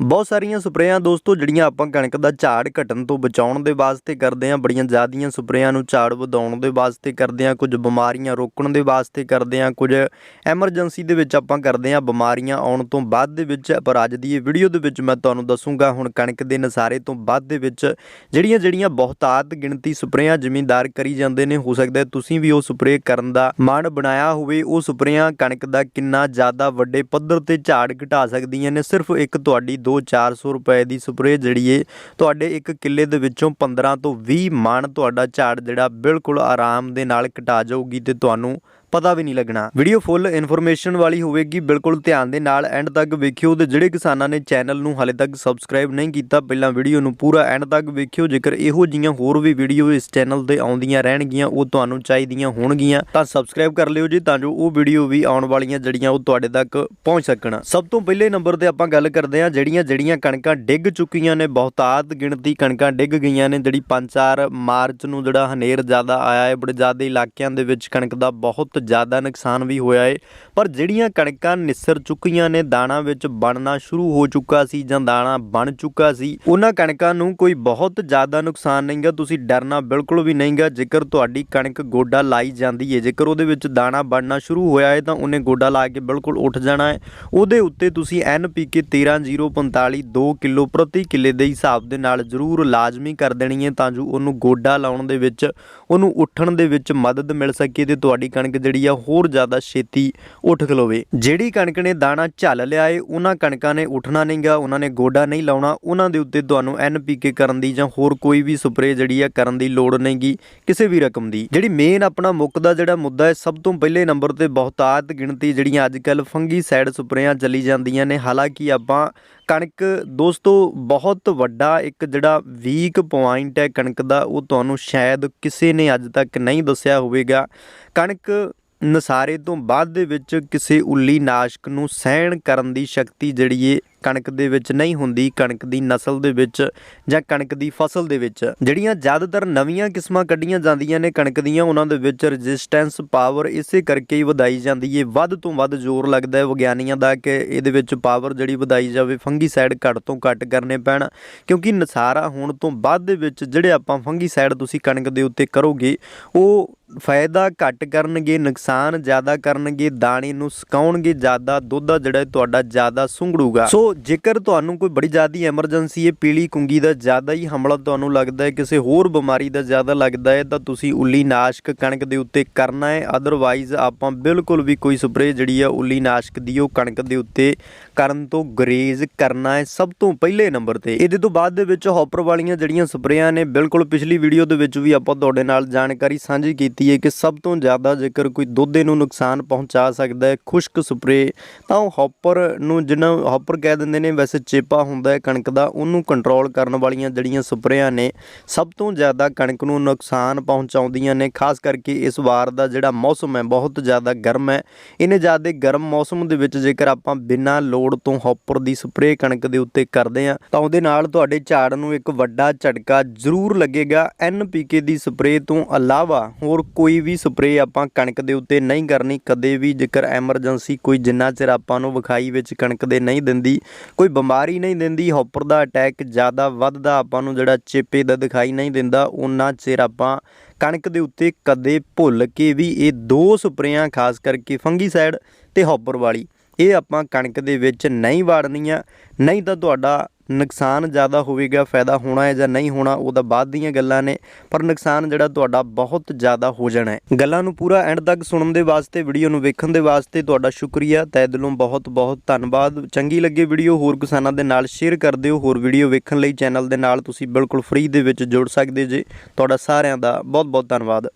ਬਹੁਤ ਸਾਰੀਆਂ ਸਪਰੇਆਂ ਦੋਸਤੋ, ਜਿਹੜੀਆਂ ਆਪਾਂ ਕਣਕ ਦਾ ਝਾੜ ਘਟਣ ਤੋਂ ਬਚਾਉਣ ਦੇ ਵਾਸਤੇ ਕਰਦੇ ਆਂ ਬੜੀਆਂ ਜ਼ਿਆਦੀਆਂ ਸਪਰੇਆਂ ਨੂੰ ਝਾੜ ਵਧਾਉਣ ਦੇ ਵਾਸਤੇ ਕਰਦੇ ਆਂ ਕੁਝ ਬਿਮਾਰੀਆਂ ਰੋਕਣ ਦੇ ਵਾਸਤੇ ਕਰਦੇ ਆਂ ਕੁਝ ਐਮਰਜੈਂਸੀ ਦੇ ਵਿੱਚ ਆਪਾਂ ਕਰਦੇ ਆਂ ਬਿਮਾਰੀਆਂ ਆਉਣ ਤੋਂ ਬਾਅਦ ਦੇ ਵਿੱਚ, ਪਰ ਅੱਜ ਦੀ ਇਹ ਵੀਡੀਓ ਦੇ ਵਿੱਚ ਮੈਂ ਤੁਹਾਨੂੰ ਦੱਸੂਗਾ, ਹੁਣ ਕਣਕ ਦੇ ਨਸਾਰੇ ਤੋਂ ਬਾਅਦ ਦੇ ਵਿੱਚ ਜਿਹੜੀਆਂ ਜਿਹੜੀਆਂ ਬਹੁਤਾਤ ਗਿਣਤੀ ਸਪਰੇਆਂ ਜ਼ਿਮੀਂਦਾਰ ਕਰੀ ਜਾਂਦੇ ਨੇ, ਹੋ ਸਕਦਾ ਤੁਸੀਂ ਵੀ ਉਹ ਸਪਰੇਅ ਕਰਨ ਦਾ ਮਨ ਬਣਾਇਆ ਹੋਵੇ, ਉਹ ਸਪਰੇਆਂ ਕਣਕ ਦਾ ਕਿੰਨਾ ਜ਼ਿਆਦਾ ਵੱਡੇ ਪੱਧਰ ਤੇ ਝਾੜ ਘਟਾ ਸਕਦੀਆਂ ਨੇ, ਸਿਰਫ ਇੱਕ ਤੁਹਾਡੀ 2-400 ਰੁਪਏ ਦੀ ਸਪਰੇਅ ਜਿਹੜੀ ਏ, ਤੁਹਾਡੇ ਇੱਕ ਕਿੱਲੇ ਦੇ ਵਿੱਚੋਂ 15 ਤੋਂ 20 ਮਣ ਤੁਹਾਡਾ ਝਾੜ ਜਿਹੜਾ ਬਿਲਕੁਲ ਆਰਾਮ ਦੇ ਨਾਲ ਘਟਾ ਜਾਊਗੀ ਤੇ ਤੁਹਾਨੂੰ ਪਤਾ ਵੀ ਨਹੀਂ ਲੱਗਣਾ। ਵੀਡੀਓ ਫੁੱਲ ਇਨਫੋਰਮੇਸ਼ਨ ਵਾਲੀ ਹੋਵੇਗੀ, ਬਿਲਕੁਲ ਧਿਆਨ ਦੇ ਨਾਲ। ਐਂਡ ਤੱਕ ਵੇਖਿਓ ਤੇ ਜਿਹੜੇ ਕਿਸਾਨਾਂ ਨੇ ਚੈਨਲ ਨੂੰ ਹਾਲੇ ਤੱਕ ਸਬਸਕ੍ਰਾਈਬ ਨਹੀਂ ਕੀਤਾ, ਪਹਿਲਾਂ ਵੀਡੀਓ ਨੂੰ ਪੂਰਾ ਐਂਡ ਤੱਕ ਵੇਖਿਓ। ਜੇਕਰ ਇਹੋ ਜੀਆਂ ਹੋਰ ਵੀ ਵੀਡੀਓ ਇਸ ਚੈਨਲ ਤੇ ਆਉਂਦੀਆਂ ਰਹਿਣਗੀਆਂ, ਉਹ ਤੁਹਾਨੂੰ ਚਾਹੀਦੀਆਂ ਹੋਣਗੀਆਂ, ਤਾਂ ਸਬਸਕ੍ਰਾਈਬ ਕਰ ਲਿਓ ਜੀ, ਤਾਂ ਜੋ ਉਹ ਵੀਡੀਓ ਵੀ ਆਉਣ ਵਾਲੀਆਂ ਜਿਹੜੀਆਂ ਉਹ ਤੁਹਾਡੇ ਤੱਕ ਪਹੁੰਚ ਸਕਣ। ਸਭ ਤੋਂ ਪਹਿਲੇ ਨੰਬਰ ਤੇ ਆਪਾਂ ਗੱਲ ਕਰਦੇ ਹਾਂ, ਜਿਹੜੀਆਂ ਜਿਹੜੀਆਂ ਕਣਕਾਂ ਡਿੱਗ ਚੁੱਕੀਆਂ ਨੇ, ਬਹੁਤਾਤ ਗਿਣਤੀ ਕਣਕਾਂ ਡਿੱਗ ਗਈਆਂ ਨੇ, ਜਿਹੜੀ 5-4 ਮਾਰਚ ਨੂੰ ਜਿਹੜਾ ਹਨੇਰ ਜ਼ਿਆਦਾ ਆਇਆ ਹੈ, ਬੜੇ ਜ਼ਿਆਦਾ ਇਲਾਕਿਆਂ ਦੇ ਵਿੱਚ ਕਣਕ ਦਾ ਬਹੁਤ ਜ਼ਿਆਦਾ ਨੁਕਸਾਨ ਵੀ ਹੋਇਆ ਹੈ ਪਰ ਜਿਹੜੀਆਂ ਕਣਕਾਂ ਨਿਸਰ ਚੁੱਕੀਆਂ ਨੇ, ਦਾਣਾ ਵਿੱਚ ਬਣਨਾ ਸ਼ੁਰੂ ਹੋ ਚੁੱਕਾ ਸੀ ਜਾਂ ਦਾਣਾ ਬਣ ਚੁੱਕਾ ਸੀ, ਉਹਨਾਂ ਕਣਕਾਂ ਨੂੰ ਕੋਈ ਬਹੁਤ ਜ਼ਿਆਦਾ ਨੁਕਸਾਨ ਨਹੀਂਗਾ ਤੁਸੀਂ ਡਰਨਾ ਬਿਲਕੁਲ ਵੀ ਨਹੀਂਗਾ ਜੇਕਰ ਤੁਹਾਡੀ ਕਣਕ ਗੋਡਾ ਲਾਈ ਜਾਂਦੀ ਹੈ ਜੇਕਰ ਉਹਦੇ ਵਿੱਚ ਦਾਣਾ ਬਣਨਾ ਸ਼ੁਰੂ ਹੋਇਆ ਹੈ ਤਾਂ ਉਹਨੇ ਗੋਡਾ ਲਾ ਕੇ ਬਿਲਕੁਲ ਉੱਠ ਜਾਣਾ ਹੈ ਉਹਦੇ ਉੱਤੇ ਤੁਸੀਂ NPK 13045 2 ਕਿਲੋ ਪ੍ਰਤੀ ਕਿੱਲੇ ਦੇ ਹਿਸਾਬ ਦੇ ਨਾਲ ਜ਼ਰੂਰ ਲਾਜ਼ਮੀ ਕਰ ਦੇਣੀ ਹੈ ਤਾਂ ਜੋ ਉਹਨੂੰ ਗੋਡਾ ਲਾਉਣ ਦੇ ਵਿੱਚ, ਉਹਨੂੰ ਉੱਠਣ ਦੇ ਵਿੱਚ ਮਦਦ ਮਿਲ ਸਕੇ ਤੇ ਤੁਹਾਡੀ ਕਣਕ ਜਿਹੜੀ ਆ, ਹੋਰ ਜ਼ਿਆਦਾ ਛੇਤੀ ਉੱਠ ਖਲੋਵੇ। ਜਿਹੜੀ ਕਣਕ ਨੇ ਦਾਣਾ ਝੱਲ ਲਿਆ ਏ, ਉਹਨਾਂ ਕਣਕਾਂ ਨੇ ਉੱਠਣਾ ਨਹੀਂਗਾ ਉਹਨਾਂ ਨੇ ਗੋਡਾ ਨਹੀਂ ਲਾਉਣਾ। ਉਹਨਾਂ ਦੇ ਉੱਤੇ ਤੁਹਾਨੂੰ NPK ਕਰਨ ਦੀ ਜਾਂ ਹੋਰ ਕੋਈ ਵੀ ਸਪਰੇਅ ਜਿਹੜੀ ਆ ਕਰਨ ਦੀ ਲੋੜ ਨਹੀਂਗੀ ਕਿਸੇ ਵੀ ਰਕਮ ਦੀ। ਜਿਹੜੀ ਮੇਨ ਆਪਣਾ ਮੁੱਖ ਦਾ ਜਿਹੜਾ ਮੁੱਦਾ ਹੈ ਸਭ ਤੋਂ ਪਹਿਲੇ ਨੰਬਰ ਤੇ ਬਹੁਤਾਤ ਗਿਣਤੀ ਜਿਹੜੀਆਂ ਅੱਜ ਕੱਲ ਫੰਗੀਸਾਈਡ ਸਪਰੇਆਂ ਚੱਲੀ ਜਾਂਦੀਆਂ ਨੇ। ਹਾਲਾਂਕਿ ਆਪਾਂ ਕਣਕ ਦੋਸਤੋ, ਬਹੁਤ ਵੱਡਾ ਇੱਕ ਜਿਹੜਾ ਵੀਕ ਪੁਆਇੰਟ ਹੈ ਕਣਕ ਦਾ, ਉਹ ਤੁਹਾਨੂੰ ਸ਼ਾਇਦ ਕਿਸੇ ਨੇ ਅੱਜ ਤੱਕ ਨਹੀਂ ਦੱਸਿਆ ਹੋਵੇਗਾ। ਕਣਕ ਨਸਾਰੇ ਤੋਂ ਬਾਅਦ ਦੇ ਵਿੱਚ ਕਿਸੇ ਉੱਲੀ ਨਾਸ਼ਕ ਨੂੰ ਸਹਿਣ ਕਰਨ ਦੀ ਸ਼ਕਤੀ ਜਿਹੜੀ ਏ ਕਣਕ ਦੇ ਵਿੱਚ ਨਹੀਂ ਹੁੰਦੀ, ਕਣਕ ਦੀ ਨਸਲ ਦੇ ਵਿੱਚ ਜਾਂ ਕਣਕ ਦੀ ਫਸਲ ਦੇ ਵਿੱਚ। ਜਿਹੜੀਆਂ ਜ਼ਿਆਦਾਤਰ ਨਵੀਆਂ ਕਿਸਮਾਂ ਕੱਢੀਆਂ ਜਾਂਦੀਆਂ ਨੇ ਕਣਕ ਦੀਆਂ, ਉਹਨਾਂ ਦੇ ਵਿੱਚ ਰੈਜ਼ਿਸਟੈਂਸ ਪਾਵਰ ਇਸੇ ਕਰਕੇ ਹੀ ਵਧਾਈ ਜਾਂਦੀ ਹੈ ਵੱਧ ਤੋਂ ਵੱਧ ਜ਼ੋਰ ਲੱਗਦਾ ਹੈ ਵਿਗਿਆਨੀਆਂ ਦਾ ਕਿ ਇਹਦੇ ਵਿੱਚ ਪਾਵਰ ਜਿਹੜੀ ਵਧਾਈ ਜਾਵੇ ਫੰਗੀਸਾਈਡ ਘੱਟ ਤੋਂ ਘੱਟ ਕਰਨੇ ਪੈਣ। ਕਿਉਂਕਿ ਨਸਾਰਾ ਹੋਣ ਤੋਂ ਬਾਅਦ ਦੇ ਵਿੱਚ ਜਿਹੜੇ ਆਪਾਂ ਫੰਗੀਸਾਈਡ ਤੁਸੀਂ ਕਣਕ ਦੇ ਉੱਤੇ ਕਰੋਗੇ, ਉਹ ਫਾਇਦਾ ਘੱਟ ਕਰਨਗੇ, ਨੁਕਸਾਨ ਜ਼ਿਆਦਾ ਕਰਨਗੇ, ਦਾਣੇ ਨੂੰ ਸੁਕਾਉਣਗੇ, ਜ਼ਿਆਦਾ ਦੁੱਧ ਆ ਜਿਹੜਾ ਤੁਹਾਡਾ ਜ਼ਿਆਦਾ ਸੁੰਗੜੂਗਾ। ਸੋ ਜੇਕਰ ਤੁਹਾਨੂੰ ਕੋਈ ਬੜੀ ਜ਼ਿਆਦੀ ਐਮਰਜੈਂਸੀ ਹੈ, ਪੀਲੀ ਕੁੰਗੀ ਦਾ ਜ਼ਿਆਦਾ ਹੀ ਹਮਲਾ ਤੁਹਾਨੂੰ ਲੱਗਦਾ ਹੈ, ਕਿਸੇ ਹੋਰ ਬਿਮਾਰੀ ਦਾ ਜ਼ਿਆਦਾ ਲੱਗਦਾ ਹੈ, ਤਾਂ ਤੁਸੀਂ ਉੱਲੀ ਨਾਸ਼ਕ ਕਣਕ ਦੇ ਉੱਤੇ ਕਰਨਾ ਹੈ। ਅਦਰਵਾਈਜ਼ ਆਪਾਂ ਬਿਲਕੁਲ ਵੀ ਕੋਈ ਸਪਰੇਅ ਜਿਹੜੀ ਆ, ਉੱਲੀ ਨਾਸ਼ਕ ਦੀ ਉਹ ਕਣਕ ਦੇ ਉੱਤੇ ਕਰਨ ਤੋਂ ਗਰੇਜ਼ ਕਰਨਾ ਹੈ ਸਭ ਤੋਂ ਪਹਿਲੇ ਨੰਬਰ ਤੇ। ਇਹਦੇ ਤੋਂ ਬਾਅਦ ਦੇ ਵਿੱਚ ਹੌਪਰ ਵਾਲੀਆਂ ਜਿਹੜੀਆਂ ਸਪਰੇਆਂ ਨੇ, ਬਿਲਕੁਲ ਪਿਛਲੀ ਵੀਡੀਓ ਦੇ ਵਿੱਚ ਵੀ ਆਪਾਂ ਤੁਹਾਡੇ ਨਾਲ ਜਾਣਕਾਰੀ ਸਾਂਝੀ ਕੀਤੀ ਹੈ ਕਿ ਸਭ ਤੋਂ ਜ਼ਿਆਦਾ ਜੇਕਰ ਕੋਈ ਦੋਧੇ ਨੂੰ ਨੁਕਸਾਨ ਪਹੁੰਚਾ ਸਕਦਾ ਹੈ, ਖੁਸ਼ਕ ਸਪਰੇਅ ਤਾਂ ਉਹ ਹੌਪਰ ਨੂੰ, ਜਿਹਨੂੰ ਹੌਪਰ ਕਹਿ ਦਿੰਦੇ ਨੇ, ਵੈਸੇ ਚੇਪਾ ਹੁੰਦਾ ਹੈ ਕਣਕ ਦਾ, ਉਹਨੂੰ ਕੰਟਰੋਲ ਕਰਨ ਵਾਲੀਆਂ ਜਿਹੜੀਆਂ ਸਪਰੇਆਂ ਨੇ, ਸਭ ਤੋਂ ਜ਼ਿਆਦਾ ਕਣਕ ਨੂੰ ਨੁਕਸਾਨ ਪਹੁੰਚਾਉਂਦੀਆਂ ਨੇ, ਖਾਸ ਕਰਕੇ ਇਸ ਵਾਰ ਦਾ ਜਿਹੜਾ ਮੌਸਮ ਹੈ, ਬਹੁਤ ਜ਼ਿਆਦਾ ਗਰਮ ਹੈ। ਇਹਨੇ ਜ਼ਿਆਦਾ ਗਰਮ ਮੌਸਮ ਦੇ ਵਿੱਚ ਜੇਕਰ ਆਪਾਂ ਬਿਨਾਂ ਲੋੜ ਤੋਂ ਹੌਪਰ ਦੀ ਸਪਰੇਅ ਕਣਕ ਦੇ ਉੱਤੇ ਕਰਦੇ ਆ ਤਾਂ ਉਹਦੇ ਨਾਲ ਤੁਹਾਡੇ ਝਾੜ ਨੂੰ ਇੱਕ ਵੱਡਾ ਝਟਕਾ ਜ਼ਰੂਰ ਲੱਗੇਗਾ। NPK ਦੀ ਸਪਰੇਅ ਤੋਂ ਇਲਾਵਾ ਹੋਰ ਕੋਈ ਵੀ ਸਪਰੇਅ ਆਪਾਂ ਕਣਕ ਦੇ ਉੱਤੇ ਨਹੀਂ ਕਰਨੀ, ਕਦੇ ਵੀ ਜੇਕਰ ਐਮਰਜੈਂਸੀ ਕੋਈ ਜਿੰਨਾ ਚਿਰ ਆਪਾਂ ਨੂੰ ਵਿਖਾਈ ਵਿੱਚ ਕਣਕ ਦੇ ਨਹੀਂ ਦਿੰਦੀ ਕੋਈ ਬਿਮਾਰੀ ਨਹੀਂ ਦਿੰਦੀ, ਹੌਪਰ ਦਾ ਅਟੈਕ ਜ਼ਿਆਦਾ ਵੱਧਦਾ, ਆਪਾਂ ਨੂੰ ਜਿਹੜਾ ਚੇਪੇ ਦਾ ਦਿਖਾਈ ਨਹੀਂ ਦਿੰਦਾ ਉਹਨਾਂ ਚਿਰ ਆਪਾਂ ਕਣਕ ਦੇ ਉੱਤੇ ਕਦੇ ਭੁੱਲ ਕੇ ਵੀ ਇਹ ਦੋ ਸਪਰੇਆਂ, ਖਾਸ ਕਰਕੇ ਫੰਗੀਸਾਈਡ ਤੇ ਹੌਪਰ ਵਾਲੀ, ਇਹ ਆਪਾਂ ਕਣਕ ਦੇ ਵਿੱਚ ਨਹੀਂ ਵਾੜਨੀਆਂ, ਨਹੀਂ ਤਾਂ ਤੁਹਾਡਾ ਨੁਕਸਾਨ ਜ਼ਿਆਦਾ ਹੋਵੇਗਾ, ਫਾਇਦਾ ਹੋਣਾ ਹੈ ਜਾਂ ਨਹੀਂ ਹੋਣਾ, ਉਹ ਤਾਂ ਬਾਅਦ ਦੀਆਂ ਗੱਲਾਂ ਨੇ, ਪਰ ਨੁਕਸਾਨ ਜਿਹੜਾ ਤੁਹਾਡਾ ਬਹੁਤ ਜ਼ਿਆਦਾ ਹੋ ਜਾਣਾ ਹੈ। ਗੱਲਾਂ ਨੂੰ ਪੂਰਾ ਐਂਡ ਤੱਕ ਸੁਣਨ ਦੇ ਵਾਸਤੇ, ਵੀਡੀਓ ਨੂੰ ਵੇਖਣ ਦੇ ਵਾਸਤੇ ਤੁਹਾਡਾ ਸ਼ੁਕਰੀਆ। ਤਹਿ ਦਿਲੋਂ ਬਹੁਤ ਬਹੁਤ ਧੰਨਵਾਦ। ਚੰਗੀ ਲੱਗੇ ਵੀਡੀਓ, ਹੋਰ ਕਿਸਾਨਾਂ ਦੇ ਨਾਲ ਸ਼ੇਅਰ ਕਰ ਦਿਓ। ਹੋਰ ਵੀਡੀਓ ਵੇਖਣ ਲਈ ਚੈਨਲ ਦੇ ਨਾਲ ਤੁਸੀਂ ਬਿਲਕੁਲ ਫ੍ਰੀ ਦੇ ਵਿੱਚ ਜੁੜ ਸਕਦੇ ਜੇ। ਤੁਹਾਡਾ ਸਾਰਿਆਂ ਦਾ ਬਹੁਤ ਬਹੁਤ ਧੰਨਵਾਦ।